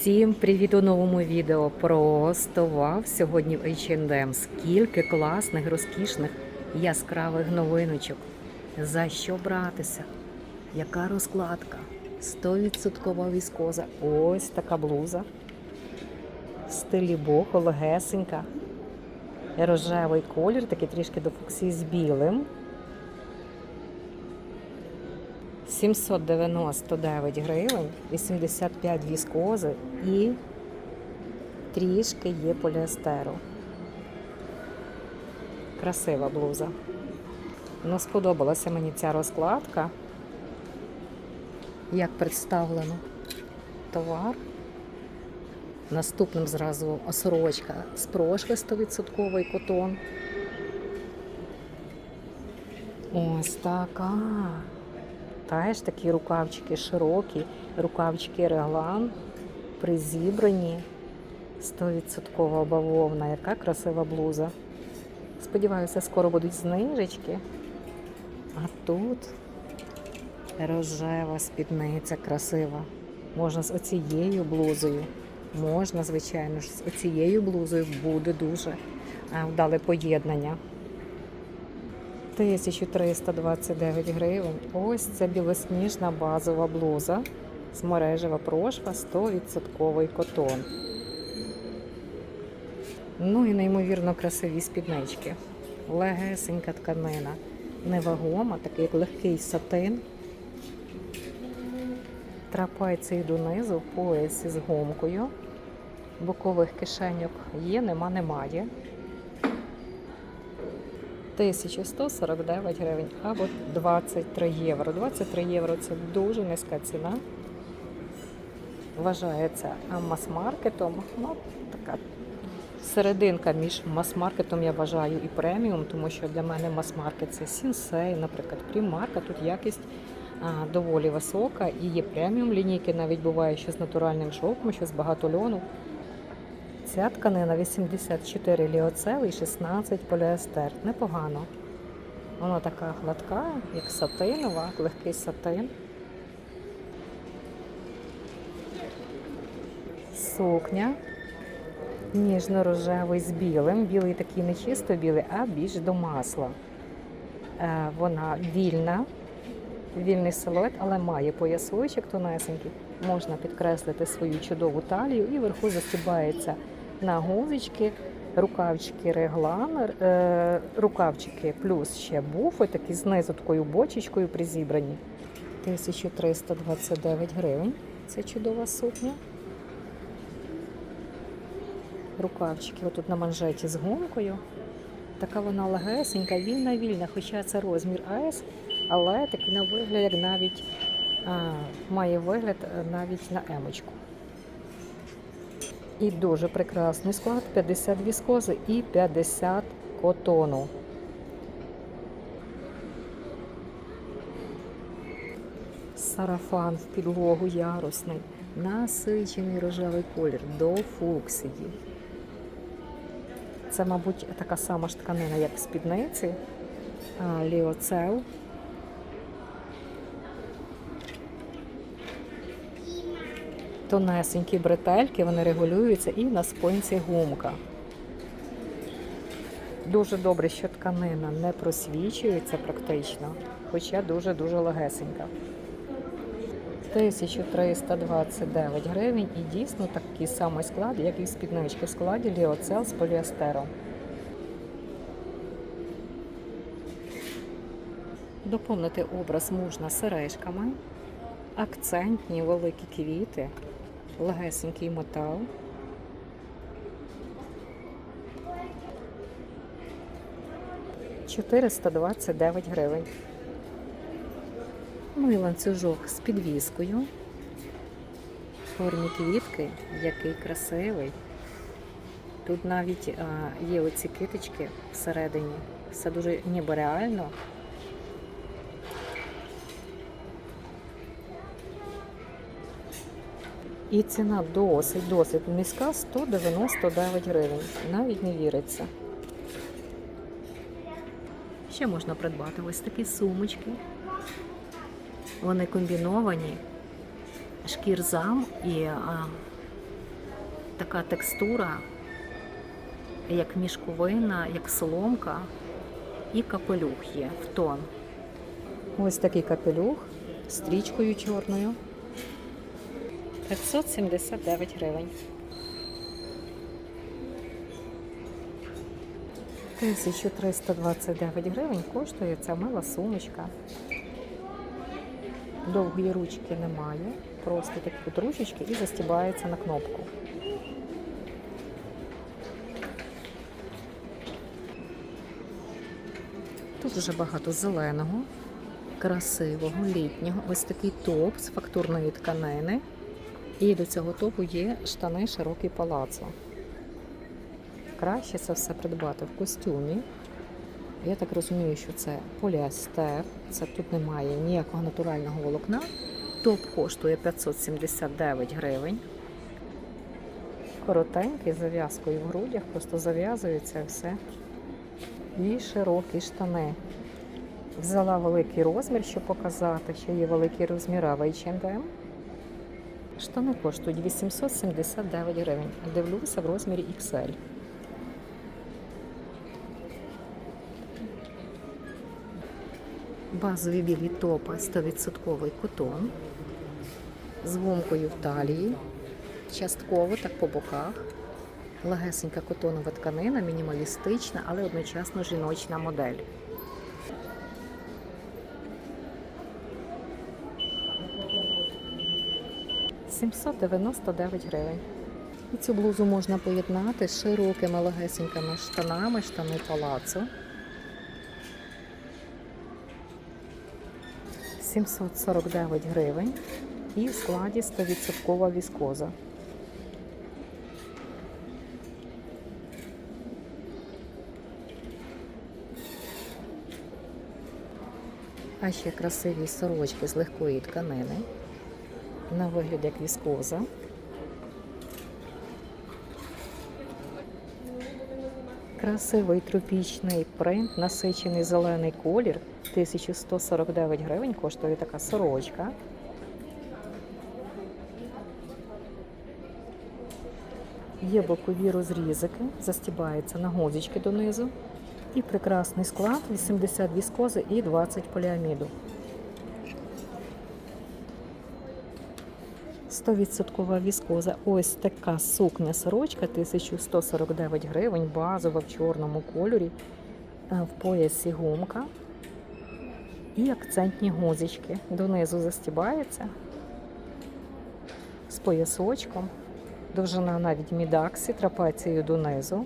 Всім привіт у новому відео. Просто вау! Сьогодні в H&M. Скільки класних, розкішних, яскравих новиночок. За що братися? Яка розкладка? 100% віскоза. Ось така блуза. В стилі бохо, легесенька. Рожевий колір, такий трішки до фуксії з білим. 799 гривень, 85 віскози і трішки є поліестеру. Красива блуза. Ну, сподобалася мені ця розкладка. Як представлено товар. Наступним зразу сорочка з прошви 100% котон. Ось така. Теж такі рукавчики широкі, рукавчики реглан, призібрані, 100% бавовна, яка красива блуза. Сподіваюся, скоро будуть знижечки. А тут рожева спідниця красива. Можна з оцією блузою. Можна, звичайно ж, з оцією блузою буде дуже вдале поєднання. 1329 гривень. Ось це білосніжна базова блуза з мережева прошва 100% котон. Ну і неймовірно красиві спіднички. Легесенька тканина, невагома, такий легкий сатин. Трапеції донизу, в поясі з гомкою. Бокових кишеньок є, нема, немає. 1149 гривень або 23 євро. 23 євро це дуже низька ціна. Вважається мас-маркетом. Ну, така серединка між мас-маркетом, я вважаю, і преміум, тому що для мене мас-маркет це Сінсей, наприклад, Примарка. Тут якість а, доволі висока і є преміум лінійки, навіть буває, що з натуральним шовком, що з багато льону. Ця тканина 84 ліоцел і 16 поліестер. Непогано. Вона така гладка, як сатинова, легкий сатин. Сукня. Ніжно-рожевий з білим. Білий такий не чисто білий, а більш до масла. Е, Вона вільна, вільний силует, але має поясочок тонесенький. Можна підкреслити свою чудову талію і вверху застібається на гузички, рукавчики реглан, е, рукавчики плюс ще буфи, такі знизу такою бочечкою призібрані. 1329 гривень. Це чудова сукня. Рукавчики отут на манжеті з гомкою. Така вона легесенька, вільна-вільна, хоча це розмір АС, але такий на вигляд, як навіть а, має вигляд е, навіть на емочку. І дуже прекрасний склад: 50 віскози і 50 котону. Сарафан в підлогу ярусний, насичений рожевий колір до фуксії. Це, мабуть, така сама ж тканина, як спідниці. Ліоцел. Тонесенькі бретельки, вони регулюються і на спинці гумка. Дуже добре, що тканина не просвічується практично, хоча дуже-дуже легесенька. 1329 гривень і дійсно такий самий склад, як і в спіднички в складі ліоцел з поліестером. Доповнити образ можна сережками, акцентні великі квіти, легесенький метал. Чотириста двадцять дев'ять гривень. Ну і ланцюжок з підвіскою. Формі квітки, який красивий. Тут навіть а, є оці китички всередині. Все дуже ніби реально. І ціна досить, досить низька 199 гривень. Навіть не віриться. Ще можна придбати ось такі сумочки. Вони комбіновані, шкірзам і а, така текстура, як мішковина, як соломка, і капелюх є в тон. Ось такий капелюх з стрічкою чорною. 579 гривень. 1329 гривень коштує ця мила сумочка. Довгої ручки немає, просто такі от ручечки і застібається на кнопку. Тут вже багато зеленого, красивого, літнього. Ось такий топ з фактурної тканини. І до цього топу є штани широкий палацо. Краще це все придбати в костюмі. Я так розумію, що це поліестер, це тут немає ніякого натурального волокна. Топ коштує 579 гривень. Коротенький, зав'язкою в грудях, просто зав'язується все. І широкі штани. Взяла великий розмір, щоб показати, що є великий розмір а в H&M. Штани коштують 879 гривень. Дивлюся в розмірі XL. Базові білі топи 100% котон з гумкою в талії, частково так по боках. Легесенька котонова тканина, мінімалістична, але одночасно жіночна модель. «799 гривень. І цю блузу можна поєднати з широкими легесенькими штанами, штани палацу. 749 гривень і в складі 100% віскоза. А ще красиві сорочки з легкої тканини. На вигляд як віскоза. Красивий тропічний принт, насичений зелений колір. 1149 гривень коштує така сорочка. Є бокові розрізики, застібається на гузички донизу. І прекрасний склад 80 віскози і 20 поліаміду. 100% віскоза. Ось така сукня сорочка 1149 гривень, базова в чорному кольорі, е, в поясі гумка. І акцентні гузички. Донизу застібається з поясочком. Довжина навіть мідаксі, трапецією донизу.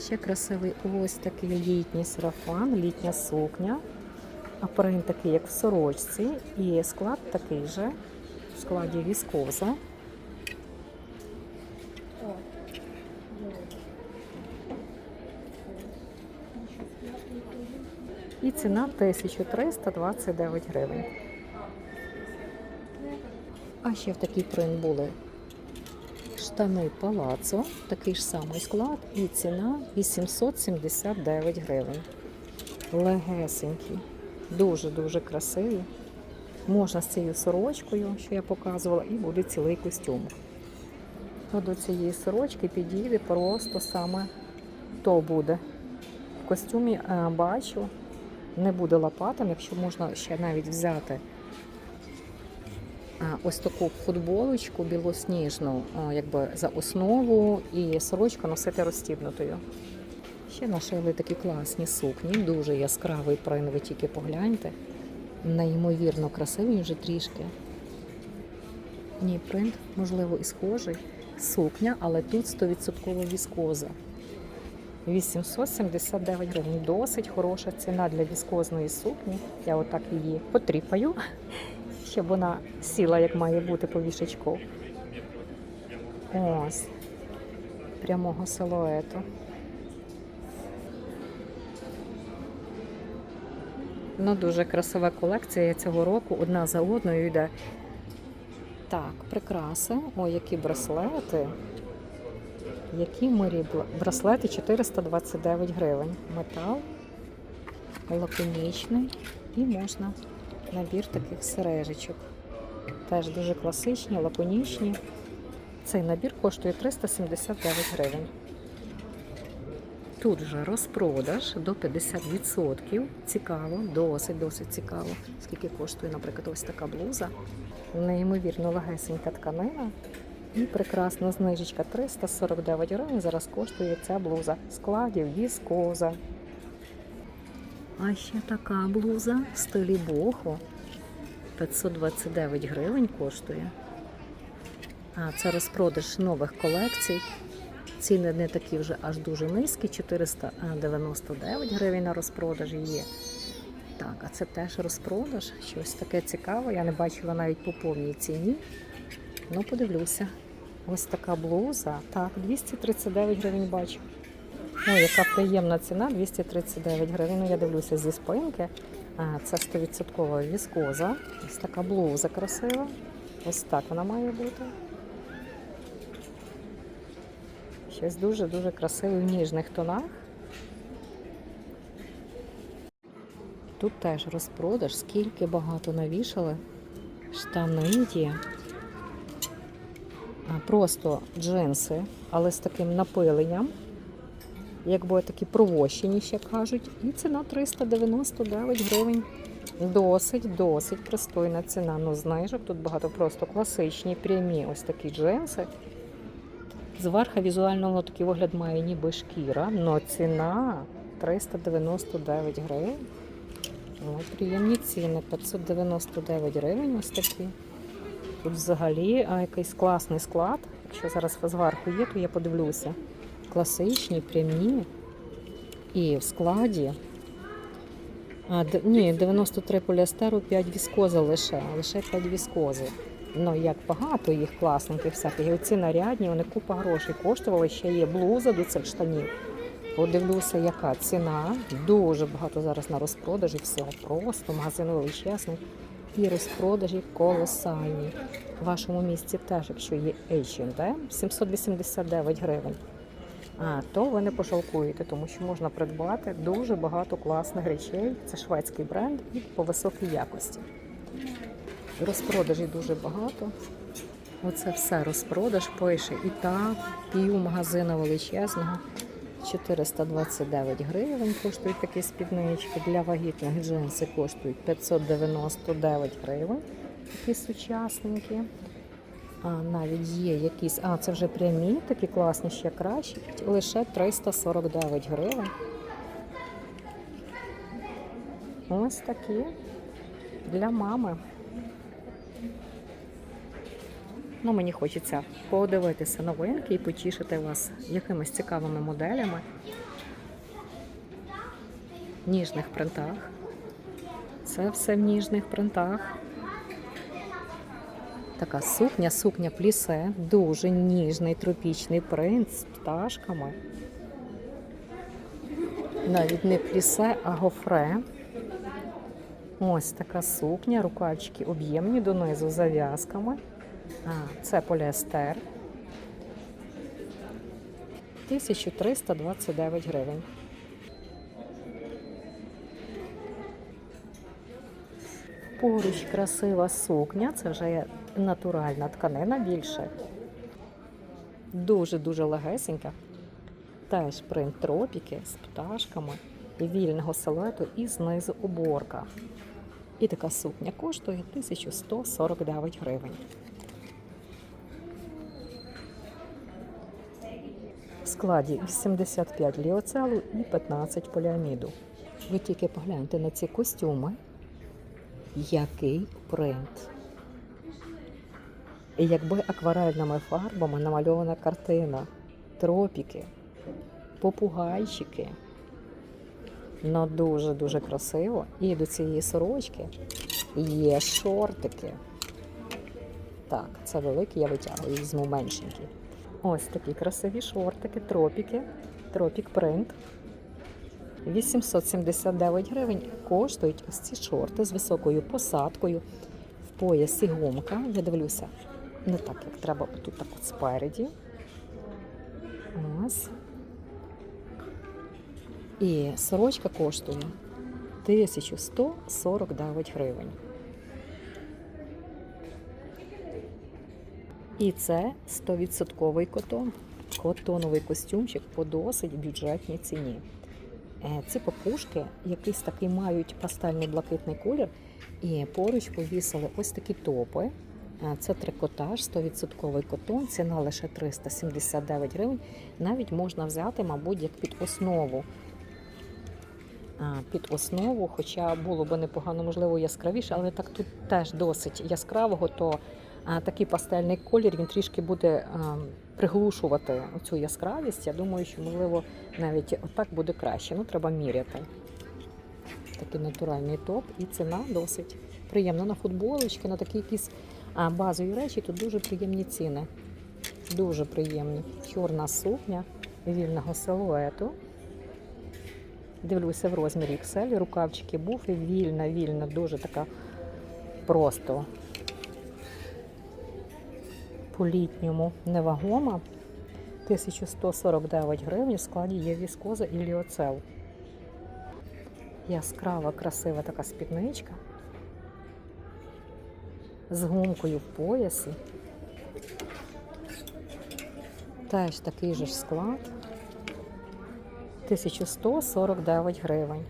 Ще красивий ось такий літній сарафан, літня сукня. А принт такий, як в сорочці, і склад такий же, в складі віскоза. І ціна 1329 гривень. А ще в такий принт були штани палацо, такий ж самий склад, і ціна 879 гривень. Легесенький, дуже-дуже красивий. Можна з цією сорочкою, що я показувала, і буде цілий костюм. Ну, До цієї сорочки підійде просто саме то буде. В костюмі е, бачу, не буде лопатом, якщо можна ще навіть взяти ось таку футболочку білосніжну, якби за основу, і сорочку носити розстібнутою. Ще нашили такі класні сукні, дуже яскравий принт, ви тільки погляньте. Неймовірно красивий вже трішки. Ні, принт, можливо, і схожий. Сукня, але тут 100% віскоза. 879 гривень. Досить хороша ціна для віскозної сукні. Я отак її потріпаю, щоб вона сіла, як має бути по вішечку. Ось. Прямого силуету. Ну, дуже красива колекція цього року. Одна за одною йде. Так, прикраси. О, які браслети. Які мирі браслети 429 гривень. Метал лаконічний і можна набір таких сережечок. Теж дуже класичні, лаконічні. Цей набір коштує 379 гривень. Тут вже розпродаж до 50%. Цікаво, досить, досить цікаво. Скільки коштує, наприклад, ось така блуза. Неймовірно легесенька тканина. І прекрасна знижечка 349 гривень. Зараз коштує ця блуза. Складів віскоза. А ще така блуза в стилі бохо. 529 гривень коштує. А це розпродаж нових колекцій. Ціни не такі вже аж дуже низькі, 499 гривень на розпродажі є. Так, а це теж розпродаж, щось таке цікаве. Я не бачила навіть по повній ціні. Ну, подивлюся. Ось така блуза. Так, 239 гривень бачу. Ой, яка приємна ціна, 239 гривень. Ну, я дивлюся зі спинки. Це 100% віскоза. Ось така блуза красива. Ось так вона має бути. Щось дуже-дуже красиве в ніжних тонах. Тут теж розпродаж, скільки багато навішали. Штани є. Просто джинси, але з таким напиленням. Якби такі провощені, ще кажуть. І ціна 399 гривень. Досить, досить пристойна ціна. Ну, знижок тут багато просто класичні, прямі ось такі джинси. Зверху візуально такий вигляд має ніби шкіра, але ціна 399 гривень. Ну, приємні ціни, 599 гривень ось такі. Тут взагалі а, якийсь класний склад. Якщо зараз зверху є, то я подивлюся. Класичні, прямі. І в складі. А, д- ні, 93 поліестеру, 5 віскози лише, лише 5 віскози. Ну, як багато їх класненьких всяких. І оці нарядні, вони купа грошей коштували. Ще є блуза до цих штанів. Подивлюся, яка ціна. Дуже багато зараз на розпродажі всього. Просто магазин величезний. І розпродажі колосальні. В вашому місці теж, якщо є H&M, 789 гривень. А, то ви не пошалкуєте, тому що можна придбати дуже багато класних речей. Це шведський бренд і по високій якості. Розпродажі дуже багато. Оце все розпродаж пише. І так, пів магазину величезного. 429 гривень коштують такі спіднички. Для вагітних джинси коштують 599 гривень. Такі сучасненькі. А навіть є якісь. А, це вже прямі, такі класні, ще кращі. Лише 349 гривень. Ось такі для мами. Ну, мені хочеться подивитися новинки і потішити вас якимись цікавими моделями. В ніжних принтах. Це все в ніжних принтах. Така сукня, сукня плісе, дуже ніжний тропічний принт з пташками. Навіть не плісе, а гофре. Ось така сукня, рукавчики об'ємні донизу зав'язками. Це поліестер. 1329 гривень. Поруч красива сукня, це вже натуральна тканина більше. Дуже-дуже легесенька. Теж принт тропіки з пташками вільного силуету і знизу оборка. І така сукня коштує 1149 гривень. Складі 85 ліоцелу і 15 поліаміду. Ви тільки погляньте на ці костюми. Який принт. І якби акварельними фарбами намальована картина, тропіки, попугайчики. Ну дуже-дуже красиво. І до цієї сорочки є шортики. Так, це великі, я витягую, візьму меншенькі. Ось такі красиві шортики, тропіки, тропік принт. 879 гривень коштують ось ці шорти з високою посадкою в поясі гумка. Я дивлюся, не так, як треба, тут так от спереді. Ось. І сорочка коштує 1149 гривень. І це 100% котон. Котоновий костюмчик по досить бюджетній ціні. Е, Ці папушки якийсь такий мають пастельний блакитний колір. І поруч повісили ось такі топи. Е, Це трикотаж, 100% котон, ціна лише 379 гривень. Навіть можна взяти, мабуть, як під основу. Під основу, хоча було б непогано, можливо, яскравіше, але так тут теж досить яскравого, то такий пастельний колір він трішки буде приглушувати цю яскравість. Я думаю, що можливо навіть отак буде краще. Ну, треба міряти. Такий натуральний топ, і ціна досить приємна на футболочки, на такі якісь базові речі. Тут дуже приємні ціни. Дуже приємні. Чорна сукня вільного силуету. Дивлюся в розмірі XL, рукавчики буфи, вільна, вільна, дуже така просто по-літньому невагома. 1149 гривень в складі є віскоза і ліоцел. Яскрава, красива така спідничка з гумкою в поясі. Теж такий же ж склад. 1149 гривень.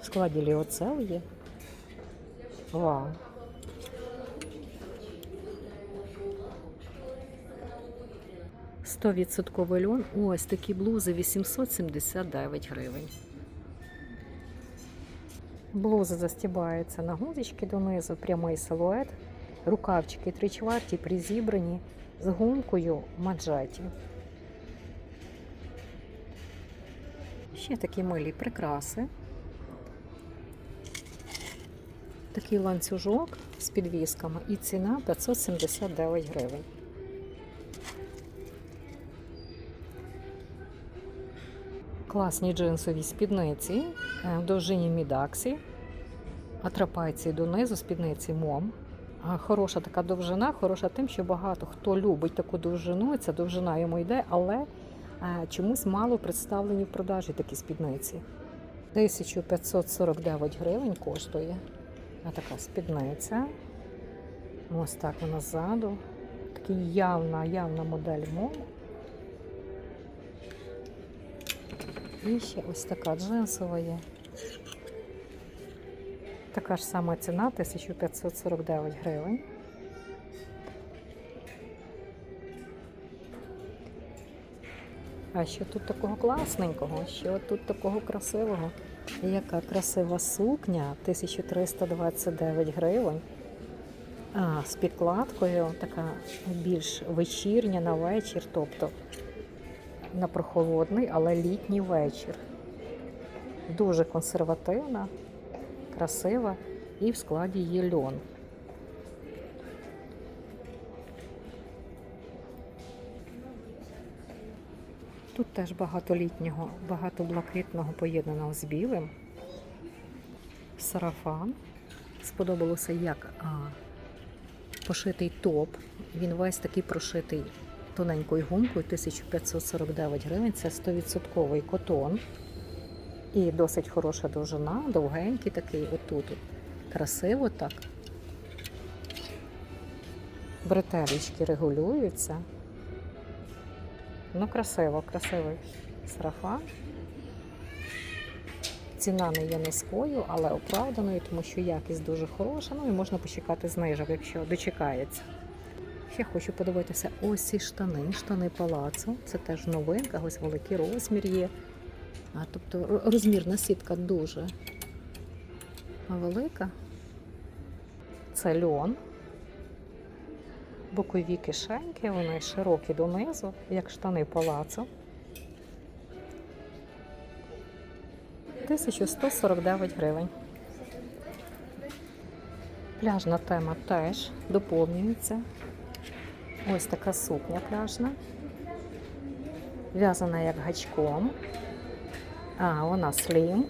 В складі ліоцел є. Вау. Стовідсотковий льон. Ось такі блузи 879 гривень. Блуза застібається на гузички донизу, прямий силует. Рукавчики три чверті призібрані з гумкою маджеті. Ще такі милі прикраси. Такий ланцюжок з підвісками і ціна 579 гривень. Класні джинсові спідниці е, в довжині мідаксі, атрапайці донизу, спідниці мом. Хороша така довжина, хороша тим, що багато хто любить таку довжину, ця довжина йому йде, але е, чомусь мало представлені в продажі такі спідниці. 1549 гривень коштує. Така спідниця. Ось так вона ззаду. Така явна, явна модель мом. І ще ось така джинсова є. Така ж сама ціна 1549 гривень. А що тут такого класненького? Що тут такого красивого? Яка красива сукня 1329 гривень. А, з підкладкою така більш вечірня на вечір, тобто на прохолодний, але літній вечір. Дуже консервативна, красива і в складі є льон. Тут теж багато літнього, багато блакитного поєднаного з білим. Сарафан. Сподобалося, як а, пошитий топ. Він весь такий прошитий тоненькою гумкою 1549 гривень. Це 100% котон. І досить хороша довжина, довгенький такий, отут. Красиво так. Бретелечки регулюються. Ну, красиво, красивий сарафан. Ціна не є низькою, але оправданою, тому що якість дуже хороша. Ну і можна почекати знижок, якщо дочекається. Ще хочу подивитися ось ці штани, штани палацу. Це теж новинка, ось великий розмір є. А, тобто розмірна сітка дуже велика. Це льон. Бокові кишеньки, вони широкі донизу, як штани палацу. 1149 гривень. Пляжна тема теж доповнюється. Ось така сукня пляжна. В'язана як гачком. А, вона слім.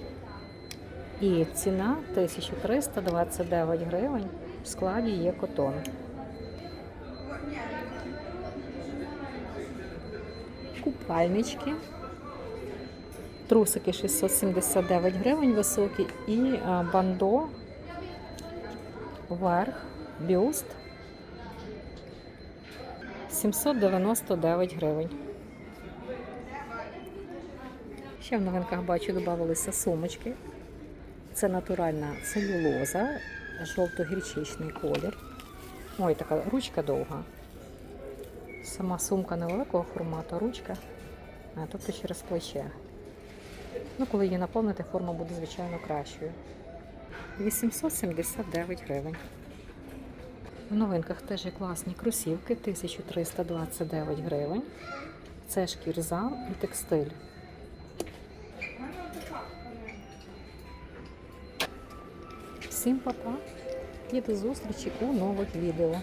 І ціна 1329 гривень. В складі є котон. Купальнички. Трусики 679 гривень високі і бандо, верх, бюст 899 гривень. Ще в новинках бачу, додавалися сумочки. Це натуральна целюлоза, жовто-гірчичний колір. Ой, така ручка довга. Сама сумка невеликого формату, ручка, а, тобто через плече. Ну, коли її наповнити, форма буде, звичайно, кращою. 879 гривень. В новинках теж є класні кросівки, 1329 гривень. Це шкірза і текстиль. Всім па-па і до зустрічі у нових відео.